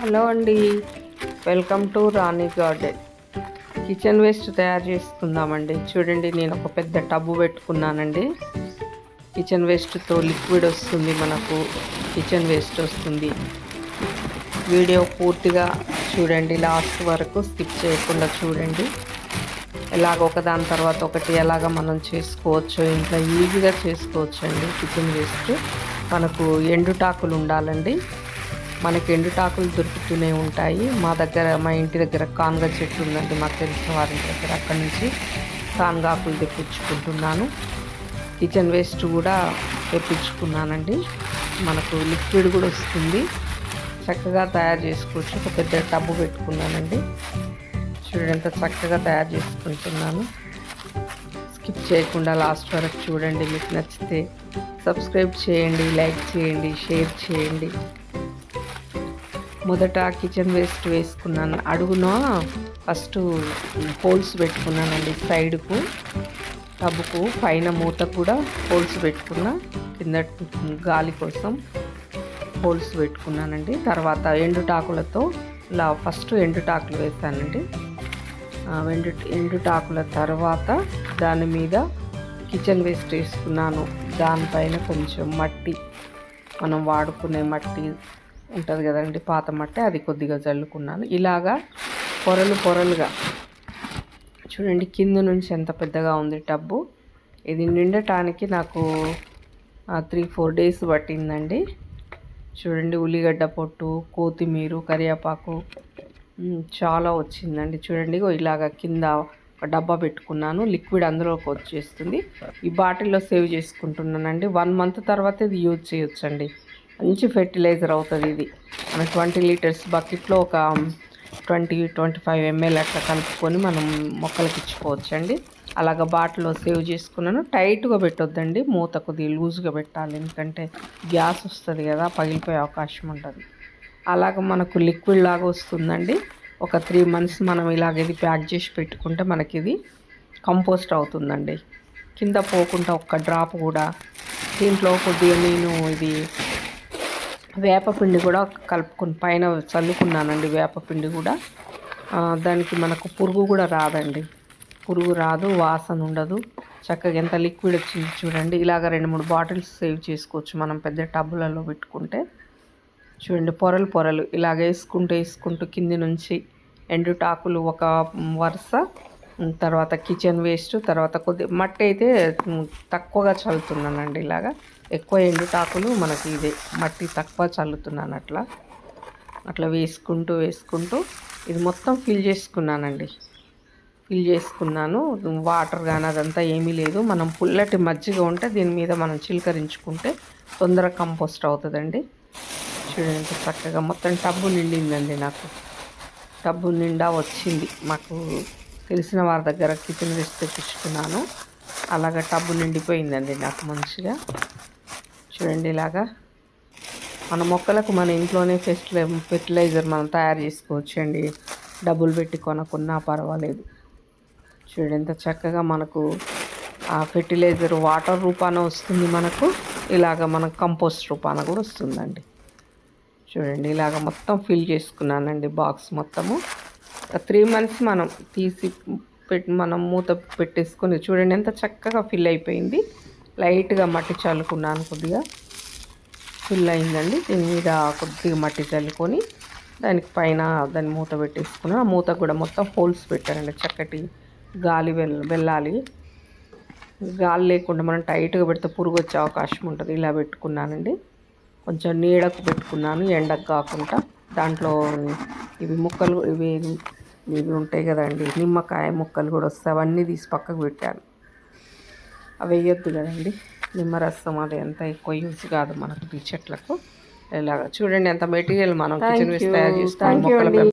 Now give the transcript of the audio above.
Hello అండి. Welcome to Rani Garden. Kitchen waste తయారు చేసుకుందామండి చూడండి నేను ఒక పెద్ద టబ్బు పెట్టుకున్నానండి. కిచెన్ వేస్ట్తో లిక్విడ్ వస్తుంది మనకు. కిచెన్ వేస్ట్ వస్తుంది. వీడియో పూర్తిగా చూడండి. లాస్ట్ వరకు స్కిప్ చేయకుండా చూడండి. ఎలాగ ఒకదాని తర్వాత ఒకటి ఎలాగ మనం చేసుకోవచ్చు ఇంట్లో ఈజీగా చేసుకోవచ్చు అండి కిచెన్ వేస్ట్. మనకు ఎండుటాకులు ఉండాలండి. మనకి ఎండుటాకులు దొరుకుతూనే ఉంటాయి. మా దగ్గర మా ఇంటి దగ్గర కాన్గా చెట్టు ఉందండి. మాకు తెలిసిన వారి దగ్గర అక్కడి నుంచి కాన్గాకులు తెప్పించుకుంటున్నాను. కిచెన్ వేస్ట్ కూడా తెప్పించుకున్నానండి. మనకు లిక్విడ్ కూడా వస్తుంది. చక్కగా తయారు చేసుకోవచ్చు. ఒక పెద్ద టబ్బు పెట్టుకున్నానండి. చూడండి ఎంత చక్కగా తయారు చేసుకుంటున్నాను. స్కిప్ చేయకుండా లాస్ట్ వరకు చూడండి. మీకు నచ్చితే సబ్స్క్రైబ్ చేయండి లైక్ చేయండి షేర్ చేయండి. మొదట కిచెన్ వేస్ట్ వేసుకున్నాను. అడుగున ఫస్ట్ హోల్స్ పెట్టుకున్నానండి సైడ్కు టబ్బుకు పైన మూత కూడా హోల్స్ పెట్టుకున్నా. కింద గాలి కోసం హోల్స్ పెట్టుకున్నానండి. తర్వాత ఎండుటాకులతో ఇలా ఫస్ట్ ఎండుటాకులు వేసానండి. ఎండు ఎండుటాకుల తర్వాత దాని మీద కిచెన్ వేస్ట్ వేసుకున్నాను. దానిపైన కొంచెం మట్టి మనం వాడుకునే మట్టి ఉంటుంది కదండి పాత మట్టి అది కొద్దిగా చల్లుకున్నాను ఇలాగా పొరలు పొరలుగా చూడండి కింద నుంచి ఎంత పెద్దగా ఉంది టబ్బు. ఇది నిండటానికి నాకు త్రీ ఫోర్ డేస్ పట్టిందండి. చూడండి ఉల్లిగడ్డ పొట్టు కొత్తిమీర కరివేపాకు చాలా వచ్చిందండి. చూడండి ఇలాగ కింద ఒక డబ్బా పెట్టుకున్నాను. లిక్విడ్ అందులోకి వచ్చేస్తుంది. ఈ బాటిల్లో సేవ్ చేసుకుంటున్నానండి. వన్ మంత్ తర్వాత ఇది యూజ్ చేయొచ్చండి. మంచి ఫెర్టిలైజర్ అవుతుంది ఇది. మన ట్వంటీ లీటర్స్ బకెట్లో ఒక ట్వంటీ ట్వంటీ ఫైవ్ ఎంఎల్ అట్లా కలుపుకొని మనం మొక్కలకి ఇచ్చుకోవచ్చు అండి అలాగ బాటిల్లో సేవ్ చేసుకున్నాను. టైట్గా పెట్టొద్దండి. మూత కొద్దిగా లూజ్గా పెట్టాలి. ఎందుకంటే గ్యాస్ వస్తుంది కదా పగిలిపోయే అవకాశం ఉంటుంది అలాగ మనకు లిక్విడ్ లాగా వస్తుందండి. ఒక త్రీ మంత్స్ మనం ఇలాగ ఇది ప్యాక్ చేసి పెట్టుకుంటే మనకి ఇది కంపోస్ట్ అవుతుందండి. కింద పోకుండా ఒక్క డ్రాప్ కూడా దీంట్లో కొద్దిగా నేను ఇది వేపపిండి కూడా కలుపుకుని పైన చల్లుకున్నానండి వేపపిండి కూడా. దానికి మనకు పురుగు కూడా రాదండి. పురుగు రాదు వాసన ఉండదు. చక్కగా ఎంత లిక్విడ్ వచ్చింది చూడండి. ఇలాగ రెండు మూడు బాటిల్స్ సేవ్ చేసుకోవచ్చు మనం పెద్ద టబ్బులలో పెట్టుకుంటే. చూడండి పొరలు పొరలు. ఇలాగ వేసుకుంటూ వేసుకుంటూ కింది నుంచి ఎండు టాకులు ఒక వరుస తర్వాత కిచెన్ వేస్ట్ తర్వాత కొద్ది మట్టి అయితే తక్కువగా చల్లుతున్నానండి ఇలాగా. ఎక్కువ ఎండుటాకులు మనకి ఇదే మట్టి తక్కువ చల్లుతున్నాను అట్లా అట్లా వేసుకుంటూ వేసుకుంటూ ఇది మొత్తం ఫిల్ చేసుకున్నానండి. ఫిల్ చేసుకున్నాను. వాటర్ కానీ అదంతా ఏమీ లేదు. మనం పుల్లటి మజ్జిగ ఉంటే దీని మీద మనం చిలకరించుకుంటే తొందరగా కంపోస్ట్ అవుతుందండి. చూడండి చక్కగా మొత్తం టబ్బు నిండిందండి నాకు. టబ్బు నిండా వచ్చింది. మాకు తెలిసిన వారి దగ్గర కిచెన్ వేసి తెప్పించుకున్నాను. అలాగ టబ్బు నిండిపోయిందండి నాకు మంచిగా. చూడండి ఇలాగా. మన మొక్కలకు మన ఇంట్లోనే ఫెస్టిలై ఫెర్టిలైజర్ మనం తయారు చేసుకోవచ్చు అండి డబ్బులు పెట్టి కొనకున్నా పర్వాలేదు. చూడండి ఎంత చక్కగా మనకు ఆ ఫెర్టిలైజర్ వాటర్ రూపాన వస్తుంది మనకు. ఇలాగ మనకు కంపోస్ట్ రూపాన కూడా వస్తుందండి. చూడండి ఇలాగ మొత్తం ఫిల్ చేసుకున్నానండి బాక్స్ మొత్తము. త్రీ మంత్స్ మనం తీసి పెట్టి మనం మూత పెట్టేసుకొని చూడండి ఎంత చక్కగా ఫిల్ అయిపోయింది. లైట్గా మట్టి చల్లుకున్నాను కొద్దిగా. ఫుల్ అయిందండి. దీని మీద కొద్దిగా మట్టి చల్లుకొని దానికి పైన దాన్ని మూత పెట్టేసుకున్నాను. ఆ మూత కూడా మొత్తం హోల్స్ పెట్టానండి. చక్కటి గాలి వెల్ వెళ్ళాలి. గాలి లేకుండా మనం టైట్గా పెడితే పురుగు వచ్చే అవకాశం ఉంటుంది. ఇలా పెట్టుకున్నానండి. కొంచెం నీడకు పెట్టుకున్నాను ఎండకు కాకుండా. దాంట్లో ఇవి ముక్కలు ఇవి ఇవి ఉంటాయి కదండి. నిమ్మకాయ ముక్కలు కూడా వస్తాయి. అవన్నీ తీసి పక్కకు పెట్టాను. వేయొద్దు కదండి. నిమ్మరసం అది ఎంత ఎక్కువ యూజ్ కాదు మనకు చెట్లకు. ఇలాగ చూడండి ఎంత మెటీరియల్ మనం కిచెన్ వేస్ట్ తయారు మొక్కల